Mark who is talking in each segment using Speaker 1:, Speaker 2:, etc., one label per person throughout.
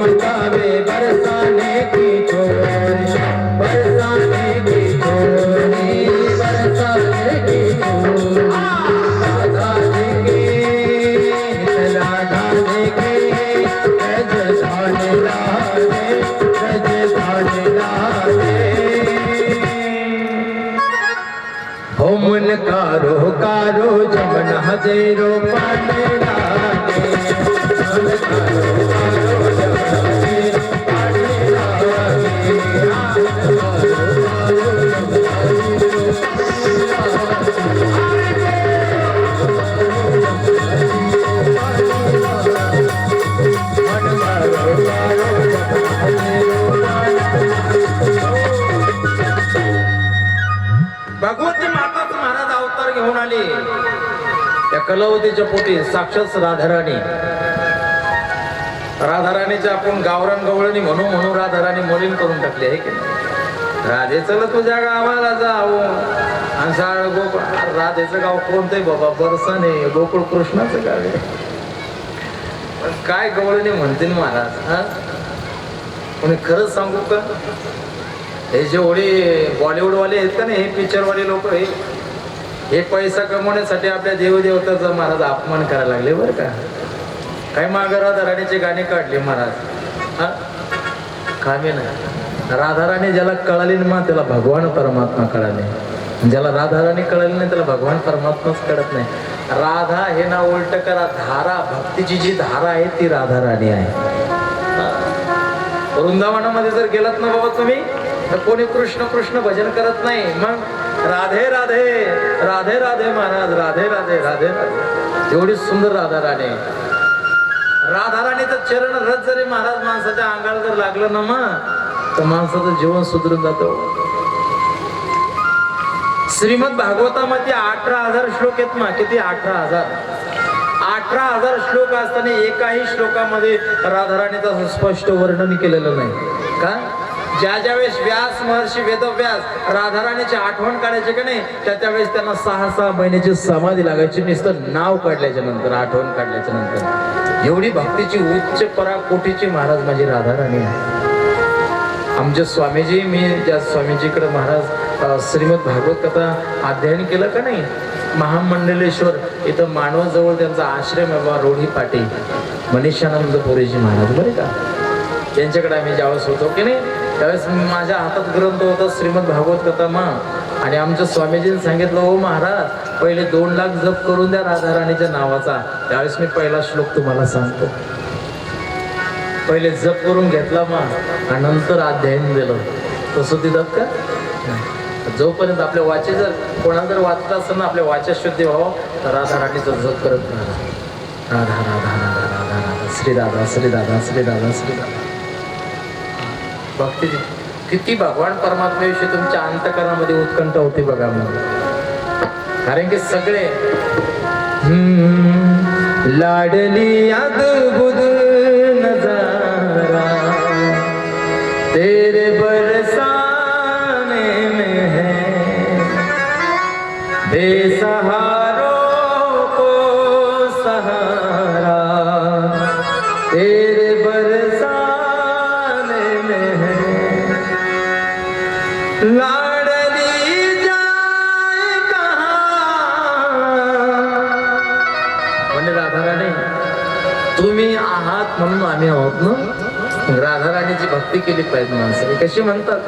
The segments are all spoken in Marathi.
Speaker 1: मुस्कावे बरसाने की चोरिश बरसाने की चोरी बरसाने की हो मन कारो कारो जमन हजेरो कलावतीच्या पोटी साक्षात राधाराणी. राधाराणीचे आपण गावरान गवळणी म्हणू म्हणू राधाराणी मोलीन करून टाकली आहे की राधे चल तुझ्या गावाला जाऊ. आणि साळ गोकुळ राधेचं गाव कोणतंय बाबा? बरसाने गोकुळ कृष्णाचं गाव आहे. पण काय गवळणी म्हणतील महाराज हा? कोणी खरंच सांगू का? हे जेवढे बॉलिवूडवाले आहेत का नाही? हे पिक्चरवाले लोक हे हे पैसा कमवण्यासाठी आपल्या देवदेवताचा महाराज अपमान करायला लागले बरं का? काय माग राधाराणीचे गाणे काढले महाराज? हा? कामे राधा राधाराणी ज्याला कळाली ना मग त्याला भगवान परमात्मा कळाले ज्याला राधाराणी कळाली नाही त्याला भगवान परमात्माच कळत नाही. राधा हे ना उलट करा धारा भक्तीची जी धारा आहे ती राधाराणी आहे. वृंदावनामध्ये जर गेलात ना बाबा तुम्ही तर कोणी कृष्ण कृष्ण भजन करत नाही. मग राधे राधे राधे राधे महाराज राधे राधे राधे राधे. एवढी सुंदर राधा राणी राधा राणीचं चरण रथ जरी महाराज माणसाच्या अंगाला जर लागलं ना मग तर माणसाचं जीवन सुधरून जातं. श्रीमद भागवतामध्ये अठरा हजार श्लोक आहेत ना किती? अठरा हजार. अठरा हजार श्लोक असताना एकाही श्लोकामध्ये राधाराणीचं स्पष्ट वर्णन केलेलं नाही. का? ज्या ज्या वेळेस व्यास महर्षी वेदव्यास राधाराणीची आठवण काढायची का नाही त्या त्यावेळेस त्यांना सहा सहा महिन्याची समाधी लागायची नुसतं नाव काढल्याच्या नंतर आठवण काढल्याच्या नंतर. एवढी भक्तीची उच्च पराकोटीची महाराज माझी राधाराणी आहे आमचे स्वामीजी मी ज्या स्वामीजीकडे महाराज श्रीमद भागवत कथा अध्ययन केलं का नाही महामंडलेश्वर इथं मानवाजवळ त्यांचा आश्रम आहे बा रोढी पाटी. मनीषानंद पुरेजी महाराज बरे का? त्यांच्याकडे आम्ही ज्यावेळेस होतो की नाही त्यावेळेस माझ्या हातात ग्रंथ होता श्रीमद भागवत कथा मा. आणि आमच्या स्वामीजींनी सांगितलं हो महाराज पहिले दोन लाख जप करून द्या राधाराणीच्या नावाचा. त्यावेळेस मी पहिला श्लोक तुम्हाला सांगतो. पहिले जप करून घेतला मग आणि नंतर अध्ययन दिलं तसं देतात का? जोपर्यंत आपल्या वाचे जर कोणाला जर वाचत असेल ना आपल्या वाचा शुद्धी व्हावं तर राधा राणीचं जप करत राधा राधा राधा राधा राधा श्री राधा श्री राधा श्री राधा श्री राधा. भक्ती किती भगवान परमात्म्याविषयी तुमच्या अंतकरणामध्ये उत्कंठ होते बघा मग कारण की सगळे हम्म, लाडली अद्भुत भक्ती केली पाहिजे माणसाने. कशी म्हणतात?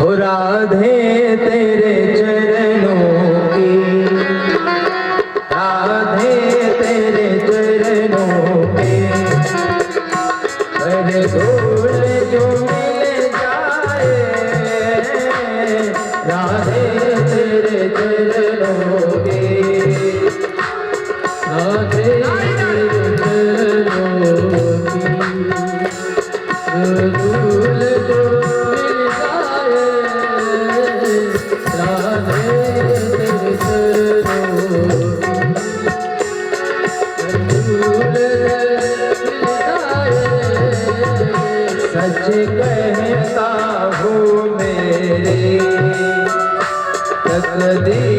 Speaker 1: हो राधे ते सच कहता हूँ मेरे तकदीर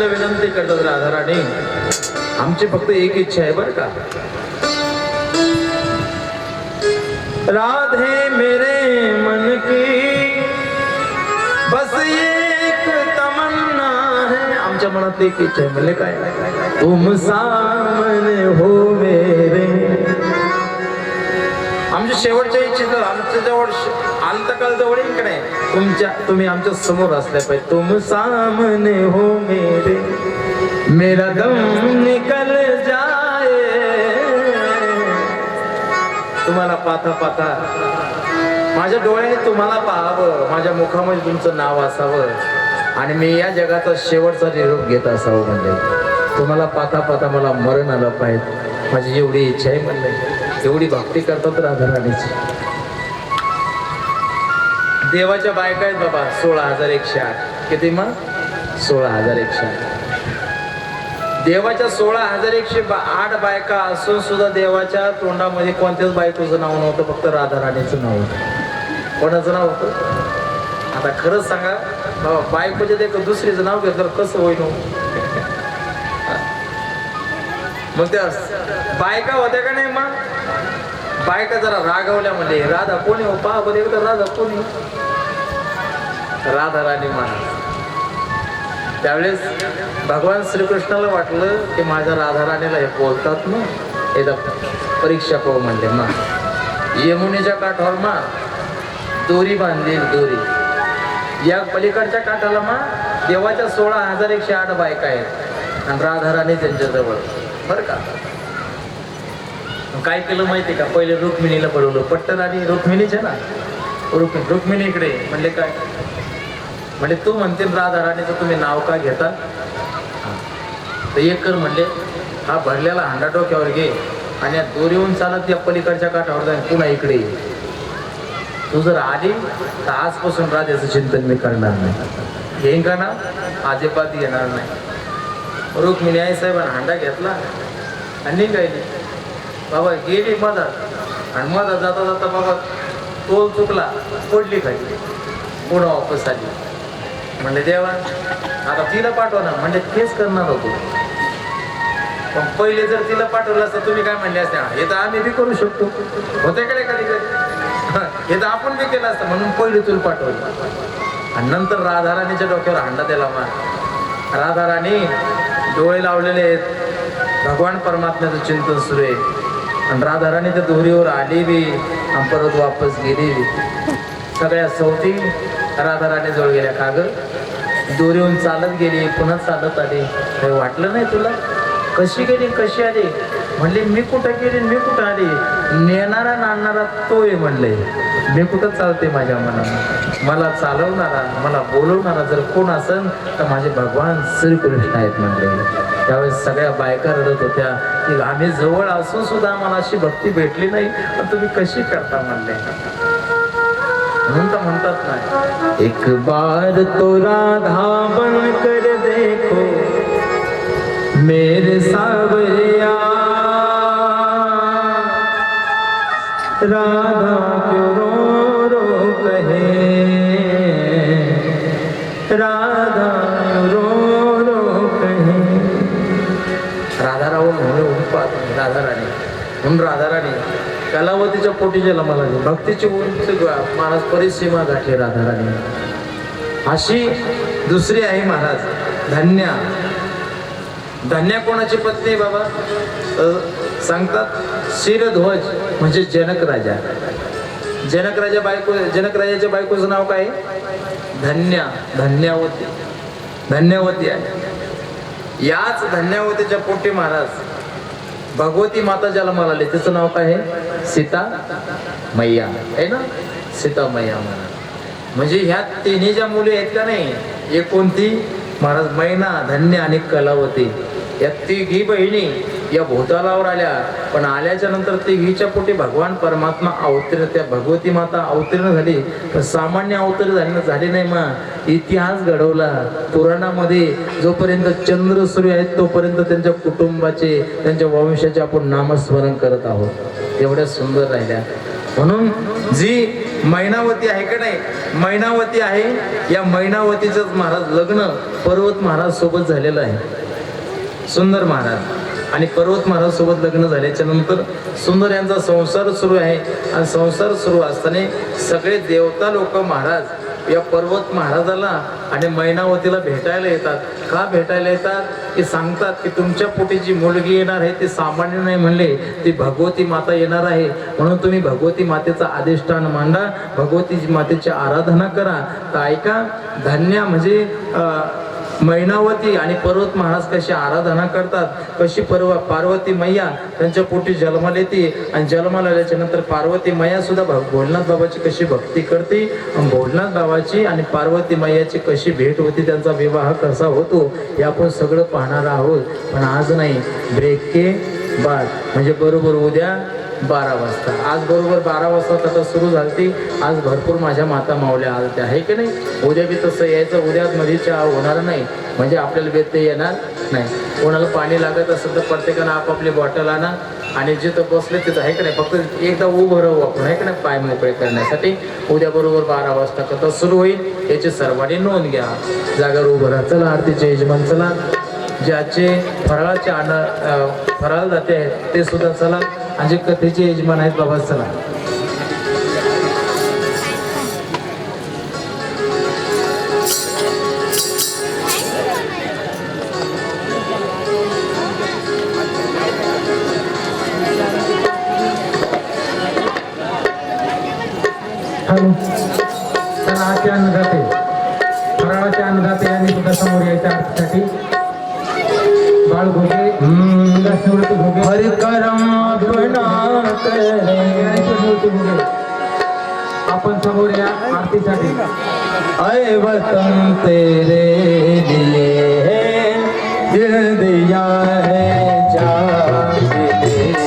Speaker 1: आपल्याला विनंती करतात राधाराणी आमची फक्त एक इच्छा आहे बरं का? राधे मेरे मन की बस एक तमन्ना है. आमच्या मनात एक इच्छा आहे म्हणजे काय? तुम सामने हो मेरे. आमच्या शेवटच्या इच्छित आमच्या जवळ अंतकाल जवळ इकडे. नाही तुमच्या तुम्ही आमच्यासमोर असल्या पाहिजे. तुम सामने हो मेरे. मेरा दम निकल जाए. तुम्हाला पाथा पाथा माझ्या डोळ्याने तुम्हाला पाहावं. माझ्या मुखामध्ये तुमचं नाव असावं. आणि मी या जगाचा शेवटचा निरोप घेत असावं म्हणजे. तुम्हाला पाथा पाथा मला मरण आलं पाहिजे. माझी एवढी इच्छा आहे. म्हणलं एवढी भक्ती करतात राधाराणीची. देवाच्या बायका आहेत बाबा सोळा हजार एकशे आठ. किती मग? सोळा हजार एकशे आठ. देवाच्या सोळा हजार एकशे बा- आठ बायका असून सुद्धा देवाच्या तोंडामध्ये कोणत्याच बायकोचं नाव नव्हतं फक्त राधा राणीचं नाव होतं. कोणाचं नाव होतं? आता खरंच सांगा बाबा बायकोचे ते दुसरीचं नाव घेतलं कसं होईल हो? मग त्या बायका होत्या का नाही मग? बायका जरा रागवल्या म्हणजे राधा कोणी हो? पहा बरं एकदा राधा कोणी हो? राधा राणी म्हणा त्यावेळेस भगवान श्रीकृष्णाला वाटलं की माझ्या राधा राणीला हे बोलतात ना एकदा परीक्षा पाहू म्हणले मा यमुनेच्या काठावर मा दोरी बांधली दोरी. या पलीकडच्या काठाला मा देवाच्या सोळा हजार एकशे आठ बायका आहेत. आणि राधा राणी त्यांच्याजवळ. बरं का? काय केलं माहिती का? पहिले रुक्मिणीला बोलवलं. पट्टन आणि रुक्मिणीच्या ना? रुक्मिणी रुक्मिणी इकडे. म्हणले काय? म्हणजे तू म्हणते राधा राणीचं तुम्ही नाव का घेता? तर एक कर म्हणले हा भरलेला हांडा डोक्यावर घे आणि या दोरीहून चालत या पलीकडच्या काठावर जाईन पुन्हा इकडे ये. तू जर आली तर आजपासून राजाचं चिंतन मी करणार नाही. येईन का ना? अजिबात येणार नाही. रुक्मिणी आई साहेबांना हांडा घेतला आणि निघायली बाबा गेली मधात आणि मधात जाता जाता बाबा तोल चुकला पडली खाली. पुन्हा वापस आली. म्हणले देवा आता तिला पाठवा ना. म्हणजे तेच करणार होतो. पण पहिले जर तिला पाठवलं असतं तुम्ही काय म्हणले असते? हे तर आम्ही बी करू शकतो. होते कडे कधी कधी हे तर आपण बी केलं असतं म्हणून पहिले तुला पाठवलं. आणि नंतर राधाराणीच्या डोक्यावर हांडा दिला मा राधाराणी डोळे लावलेले आहेत. भगवान परमात्म्याचं चिंतन सुरू आहे. आणि राधाराणी त्या दोरीवर आली बी आणि परत वापस गेली सगळ्या सवती राधाराणी जवळ गेल्या. का ग? दोरीहून चालत गेली पुन्हा चालत आली. काही वाटलं नाही तुला? कशी गेली कशी आली? म्हणले मी कुठं गेली मी कुठं आली? नेणारा नाणणारा तो आहे म्हणले मी कुठं चालते माझ्या मनात मला चालवणारा मला बोलवणारा जर कोण असन तर माझे भगवान श्रीकृष्ण आहेत म्हणले. त्यावेळेस सगळ्या बायका रडत होत्या. की आम्ही जवळ असून सुद्धा आम्हाला अशी भक्ती भेटली नाही. पण तुम्ही कशी करता म्हणले? म्हणून तर म्हणतात ना एक बार तो राधा बन कर देखो मेरे सावरिया राधा क्यों रो रो कहे? राधा क्यों रो रो कहे? राधाराव म्हणून उपात राधा राणी. म्हणून राधा राणी कलावतीच्या पोटी जन्माला मला भक्तीची उंच महाराज परिसीमा गाठली राधा राणी अशी दुसरी आहे महाराज धन्या. धन्या कोणाची पत्नी बाबा? सांगतात शिरध्वज म्हणजे जनक राजा. जनक राजा बायको जनक राजाच्या बायकोचं नाव काय? आहे? धन्या धन्यावती. धन्यावती आहे. याच धन्यावतीच्या पोटी महाराज भगवती माता ज्याला म्हणाले तिचं नाव काय आहे? सीता मैया. आहे ना? सीता मैया म्हणा म्हणजे ह्या तिन्ही ज्या मुली आहेत का नाही एक कोणती महाराज मैना धन्य आणि कलावती. या तिघी बहिणी या भूतालावर आल्या. पण आल्याच्यानंतर तिघीच्या पोटी भगवान परमात्मा अवतीर्ण त्या भगवती माता अवतीर्ण झाली. पण सामान्य अवतीर्ण झाली झाली नाही मग. इतिहास घडवला. पुराणामध्ये जोपर्यंत चंद्र सूर्य आहेत तोपर्यंत त्यांच्या कुटुंबाचे त्यांच्या वंशाचे आपण नामस्मरण करत आहोत. एवढ्या सुंदर राहिल्या. म्हणून जी मैनावती आहे का नाही? मैनावती आहे. या मैनावतीच महाराज लग्न पर्वत महाराज सोबत झालेलं आहे. सुंदर महाराज आणि पर्वत महाराज सोबत लग्न झाल्याच्यानंतर सुंदर यांचा संसार सुरू आहे. आणि संसार सुरू असताना सगळे देवता लोक महाराज या पर्वत महाराजाला आणि मैनावतीला भेटायला येतात. का भेटायला येतात? की सांगतात की तुमच्या पोटी जी मुलगी येणार आहे ती सामान्य नाही म्हणले ती भगवती माता येणार आहे. म्हणून तुम्ही भगवती मातेचा अधिष्ठान मांडा भगवती मातेची आराधना करा. तर ऐका धन्या म्हणजे अं, मैनावती आणि पर्वत महाराज कशी आराधना करतात कशी पर्व पार्वती मैया त्यांच्या पोटी जन्माला येते आणि जन्माला आल्याच्यानंतर पार्वती मैया सुद्धा भोलनाथ बाबाची कशी भक्ती करते भोलनाथ बाबाची आणि पार्वती मैयाची कशी भेट होती त्यांचा विवाह कसा होतो हे आपण सगळं पाहणार आहोत. पण आज नाही ब्रेक के बाद म्हणजे बरोबर उद्या बारा वाजता. आज बरोबर बारा वाजता कथा सुरू झाली आज भरपूर माझ्या माता मावल्या आलत्या. आहे की नाही? उद्या बी तसं यायचं. उद्या मध्ये चहा होणार नाही. म्हणजे आपल्याला व्यत्यय येणार नाही. कोणाला पाणी लागत असेल तर प्रत्येकानं आपापली बॉटल आणा आणि जिथं बसले तिथं आहे की नाही? फक्त एकदा उभं राहू आपण. आहे की नाही? पाय मोकळे करण्यासाठी. उद्या बरोबर बारा वाजता कथा सुरू होईल. याची सर्वांनी नोंद घ्या. जागा उभं राहा. चला आरतीचे यजमान चला. ज्याचे फराळाचे अन्न फराळ जाते आहेत ते सुद्धा चला. आणि कथेचे यजमान आहेत बाबा चला.
Speaker 2: हॅलो. फराळाचे अन्नदाते फराळाचे अन्नदाते यांनी सुद्धा समोर यायच्या अर्थासाठी आपण समोर या आरतीसाठी.
Speaker 1: अय वतन तेरे दिले है दिल दिया है जान वतन दिया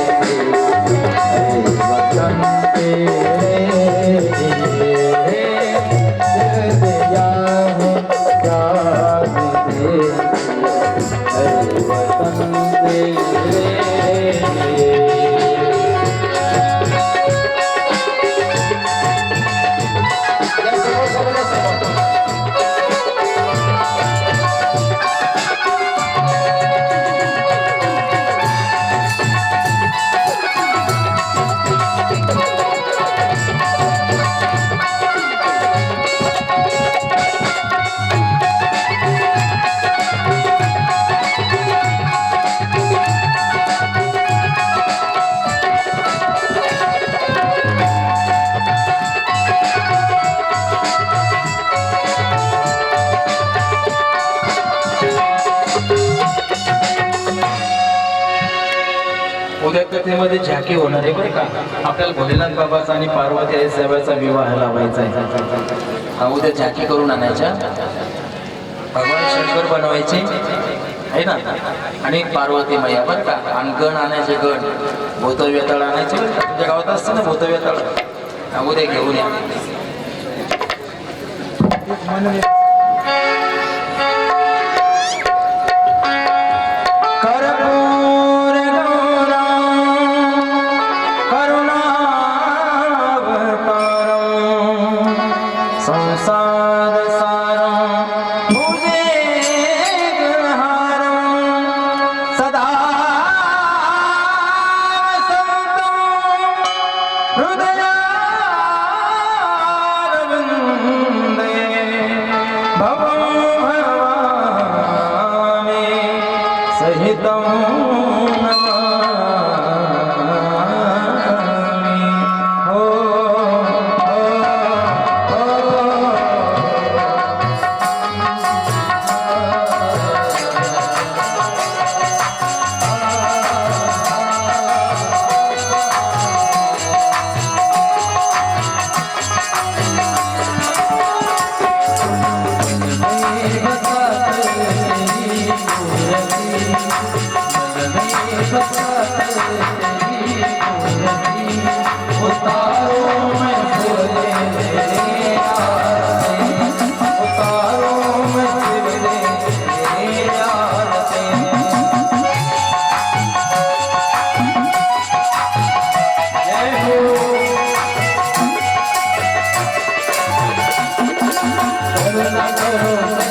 Speaker 1: उद्या झाकी होणार आहे बरं का? आपल्याला भोलेनाथ बाबाचा आणि पार्वती आई साहेबाचा विवाह लावायचा आहे. उद्या झाकी करून आणायच्या. भगवान शंकर बनवायचे. आहे ना? आणि पार्वती मैया बरं का? आणि गण आणायचे गण. भूत आणायचे तुमच्या गावात असतं ना भूत हा उद्या घेऊन या.
Speaker 2: Oh,